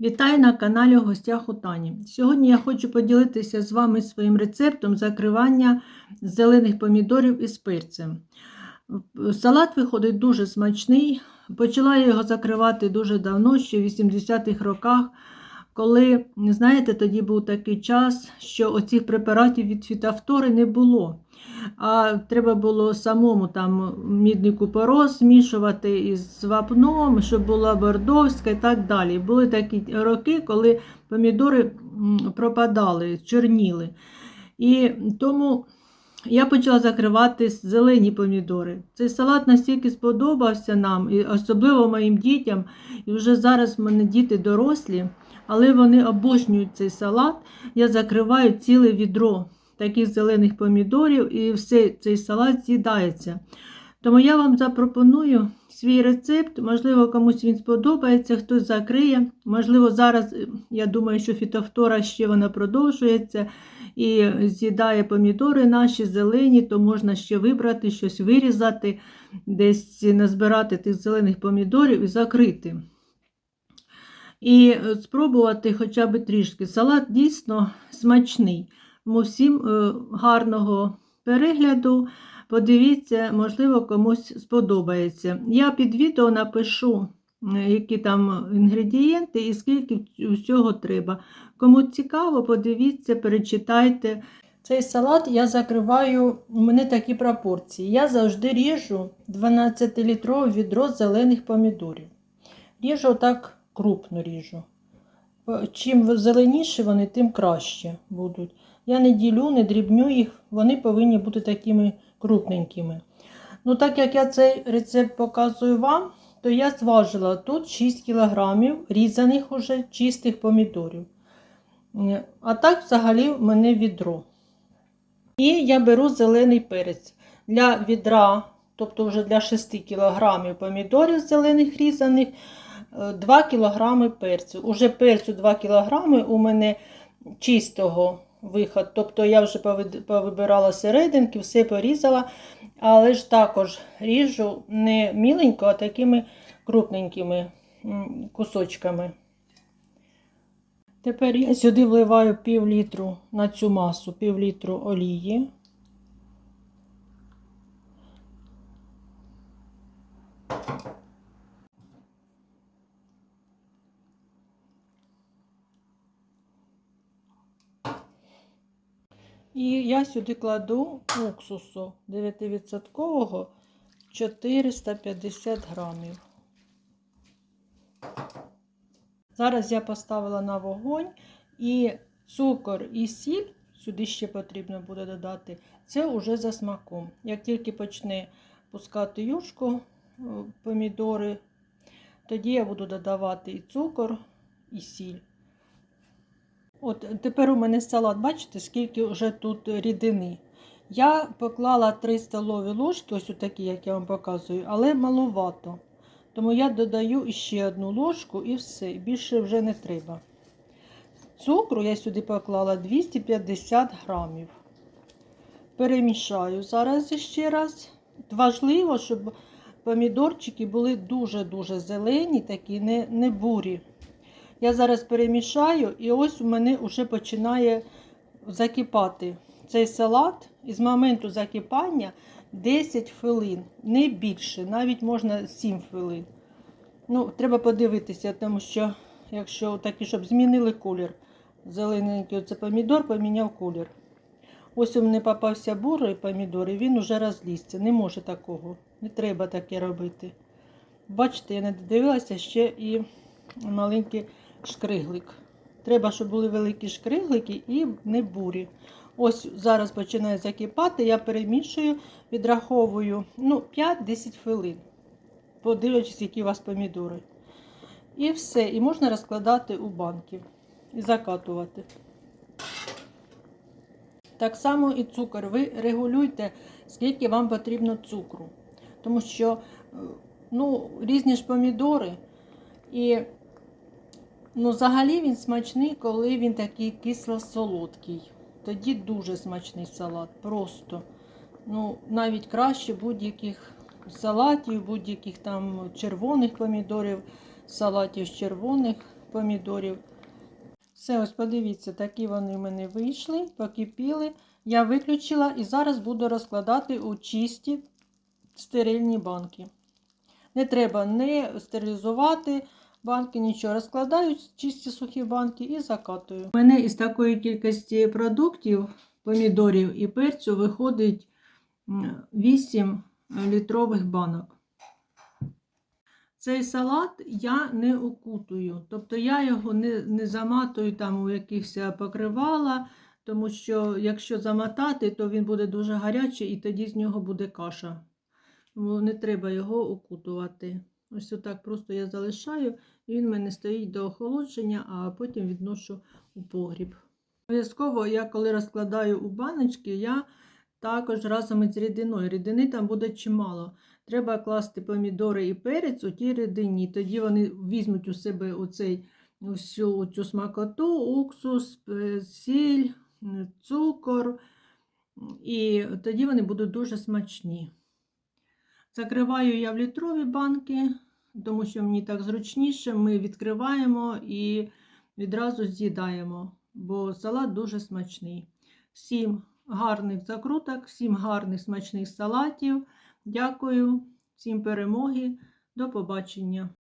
Вітаю на каналі в гостях у Тані. Сьогодні я хочу поділитися з вами своїм рецептом закривання зелених помідорів із перцем. Салат виходить дуже смачний. Почала я його закривати дуже давно, ще в 80-х роках, коли, знаєте, тоді був такий час, що оцих препаратів від фітофтори не було. А треба було самому там мідний купорос змішувати із вапном, щоб була бордовська і так далі. Були такі роки, коли помідори пропадали, чорніли. І тому я почала закривати зелені помідори. Цей салат настільки сподобався нам, і особливо моїм дітям. І вже зараз в мене діти дорослі, але вони обожнюють цей салат. Я закриваю ціле відро таких зелених помідорів, і все цей салат з'їдається. Тому я вам запропоную свій рецепт, можливо, комусь він сподобається, хтось закриє. Можливо, зараз, я думаю, що фітофтора ще вона продовжується і з'їдає помідори наші зелені, то можна ще вибрати, щось вирізати, десь назбирати тих зелених помідорів і закрити. І спробувати хоча б трішки. Салат дійсно смачний. Тому всім е, гарного перегляду. Подивіться, можливо, комусь сподобається. Я під відео напишу, е, які там інгредієнти і скільки всього треба. Кому цікаво, подивіться, перечитайте. Цей салат я закриваю, у мене такі пропорції. Я завжди ріжу 12-літрове відро зелених помідорів. Ріжу так крупно ріжу. Чим зеленіші вони, тим краще будуть. Я не ділю, не дрібню їх, вони повинні бути такими крупненькими. Ну, так як я цей рецепт показую вам, то я зважила тут 6 кг різаних уже чистих помідорів. А так, взагалі, в мене відро. І я беру зелений перець. Для відра, тобто вже для 6 кг помідорів зелених різаних, 2 кг перцю. Уже перцю 2 кг у мене чистого виход. Тобто я вже повибирала серединки, все порізала, але ж також ріжу не міленько, а такими крупненькими кусочками. Тепер я сюди вливаю пів літру на цю масу, пів літру олії. І я сюди кладу уксусу 9% 450 грамів. Зараз я поставила на вогонь і цукор і сіль, сюди ще потрібно буде додати, це вже за смаком. Як тільки почне пускати юшку помідори, тоді я буду додавати і цукор, і сіль. От Тепер у мене салат, бачите, скільки вже тут рідини. Я поклала 3 столові ложки, ось такі, як я вам показую, але маловато. Тому я додаю ще одну ложку і все, більше вже не треба. Цукру я сюди поклала 250 грамів. Перемішаю зараз ще раз. Важливо, щоб помідорчики були дуже-дуже зелені, такі не, не бурі. Я зараз перемішаю, і ось у мене вже починає закипати цей салат. І з моменту закипання 10 хвилин, не більше, навіть можна 7 хвилин. Ну, Треба подивитися, тому що, якщо такі, щоб змінили колір. Зелененький оце помідор поміняв колір. Ось у мене попався бурий помідор, і він уже розлізся. Не може такого. Не треба таке робити. Бачите, я не дивилася ще і маленький шкриглик. Треба, щоб були великі шкриглики і не бурі. Ось зараз починає закипати, я перемішую, відраховую ну, 5-10 хвилин. Подивлячись, які у вас помідори. І все. І можна розкладати у банки і закатувати. Так само і цукор. Ви регулюйте, скільки вам потрібно цукру. Тому що ну, різні ж помідори. І Ну, взагалі він смачний, коли він такий кисло-солодкий. Тоді дуже смачний салат. Просто. Ну, навіть краще будь-яких салатів, будь-яких там червоних помідорів, салатів з червоних помідорів. Все, ось подивіться, такі вони в мене вийшли, покипіли. Я виключила і зараз буду розкладати у чисті стерильні банки. Не треба не стерилізувати банки, нічого. Розкладаю чисті сухі банки і закатую. У мене із такої кількості продуктів, помідорів і перцю виходить 8 літрових банок. Цей салат я не окутую, тобто я його не, не заматую там у якихось покривала, тому що якщо замотати, то він буде дуже гарячий і тоді з нього буде каша. Тому не треба його окутувати. Ось отак просто я залишаю, і він в мене стоїть до охолодження, а потім відношу у погріб. Обов'язково я коли розкладаю у баночки, я також разом із рідиною. Рідини там буде чимало. Треба класти помідори і перець у тій рідині. Тоді вони візьмуть у себе оцей, всю цю смакоту, уксус, е, сіль, цукор. І тоді вони будуть дуже смачні. Закриваю я в літрові банки, тому що мені так зручніше. Ми відкриваємо і відразу з'їдаємо, бо салат дуже смачний. Всім гарних закруток, всім гарних смачних салатів. Дякую, всім перемоги. До побачення.